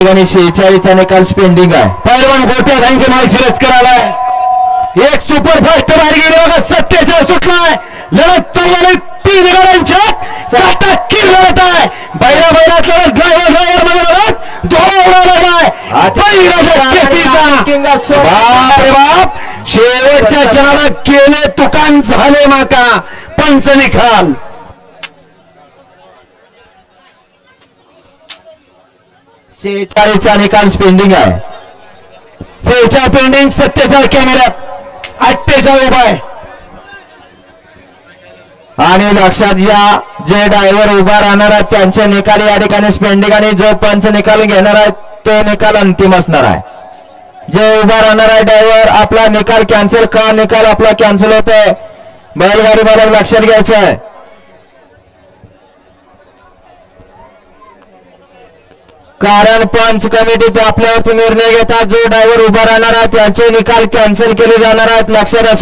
ठिकाणी शेहेचाळीसचा निकाल स्पेंडिंग आहे. पैलवान गोट्या त्यांचे माल शिरस्कर आलाय एक सुपर फास्ट बघा सत्तेचाळीस सुटलाय. लढत चाललेली तीन गाड्यांच्यात काटा किर लढत आहे. बैला बैलातला ड्रायव्हर ड्रायव्हरमध्ये लढत दोन लागलाय. बाप रे बाप. शेवटच्या क्षणाला केले तुकान झाले माका. पंच निकाल शेहेचाळीसचा निकाल स्पेंडिंग आहे. सेचा पेंडिंग सत्तेचाळ कॅमेऱ्यात अठ्ठेचाळ उभा आहे. आणि लक्षात घ्या जे ड्रायव्हर उभा राहणार आहेत त्यांचे निकाल या ठिकाणी स्पेंडिंग आणि जो पंच निकाल घेणार आहे तो निकाल अंतिम असणार आहे. जे उभा राहणार आहे ड्रायव्हर आपला निकाल कॅन्सल का निकाल आपला कॅन्सल होतोय? बैलगाडी मला लक्षात घ्यायचं आहे कारण पंच कमिटी आपल्यावरती निर्णय घेतात. जो ड्रायव्हर उभा राहणार आहे त्यांचे निकाल कॅन्सल केले जाणार आहेत. लक्षात असू